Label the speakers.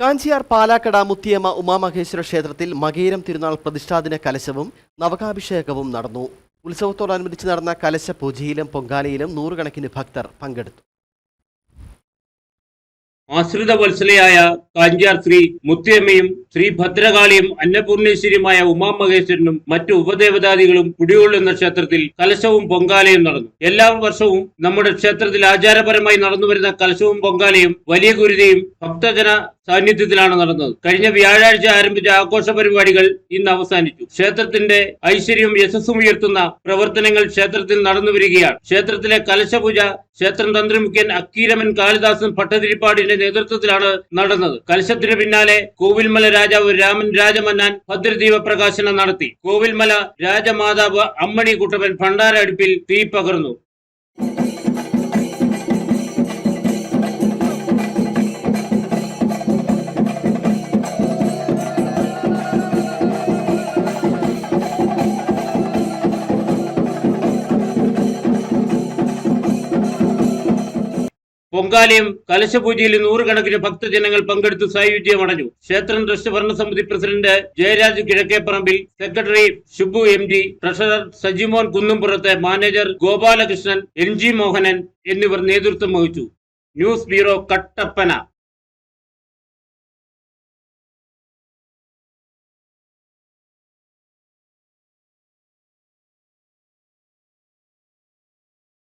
Speaker 1: കാഞ്ചിയാർ പാലാക്കട മുത്തിയമ്മ ഉമാമഹേശ്വര ക്ഷേത്രത്തിൽ മകേരം തിരുനാൾ പ്രതിഷ്ഠാദിന കലശവും നവകാഭിഷേകവും നടന്നു. ഉത്സവത്തോടനുബന്ധിച്ച് നടന്ന കലശ പൂജയിലും പൊങ്കാലയിലും നൂറുകണക്കിന് ഭക്തർ പങ്കെടുത്തു.
Speaker 2: ആശ്രിത വത്സലയായ കാഞ്ചാർ ശ്രീ മുത്തിയമ്മയും ശ്രീ ഭദ്രകാളിയും അന്നപൂർണേശ്വരിയുമായ ഉമാമഹേശ്വരനും മറ്റു ഉപദേവതാദികളും കുടികൊള്ളുന്ന ക്ഷേത്രത്തിൽ കലശവും പൊങ്കാലയും നടന്നു. എല്ലാ വർഷവും നമ്മുടെ ക്ഷേത്രത്തിൽ ആചാരപരമായി നടന്നുവരുന്ന കലശവും പൊങ്കാലയും വലിയ ഗുരുതയും ഭക്തജന സാന്നിധ്യത്തിലാണ് നടന്നത്. കഴിഞ്ഞ വ്യാഴാഴ്ച ആരംഭിച്ച ആഘോഷ പരിപാടികൾ ഇന്ന് അവസാനിച്ചു. ക്ഷേത്രത്തിന്റെ ഐശ്വര്യവും യശസ്സും ഉയർത്തുന്ന പ്രവർത്തനങ്ങൾ ക്ഷേത്രത്തിൽ നടന്നു വരികയാണ്. ക്ഷേത്രത്തിലെ കലശപൂജ ക്ഷേത്രം തന്ത്രിമുഖ്യൻ അക്കീരമൻ കാളിദാസൻ ഭട്ടതിരിപ്പാടിന്റെ നേതൃത്വത്തിലാണ് നടന്നത്. കലശത്തിന് പിന്നാലെ കോവിൽമല രാജാവ് രാമൻ രാജമന്നാൻ ഭദ്രദീപ പ്രകാശനം നടത്തി. കോവിൽമല രാജമാതാവ് അമ്മണി കുട്ടപ്പൻ ഭണ്ഡാര അടുപ്പിൽ തീ പകർന്നു. പൊങ്കാലയും കലശപൂജയിൽ നൂറുകണക്കിന് ഭക്തജനങ്ങൾ പങ്കെടുത്ത് സായുജ്യമടഞ്ഞു. ക്ഷേത്രം ട്രസ്റ്റ് ഭരണസമിതി president Jayaraj Kizhakkeparambil secretary Shibu M G treasurer Sajimon Kunnumpurath manager Gopalakrishnan N G Mohanan എന്നിവർ നേതൃത്വം വഹിച്ചു. News bureau Kattappana.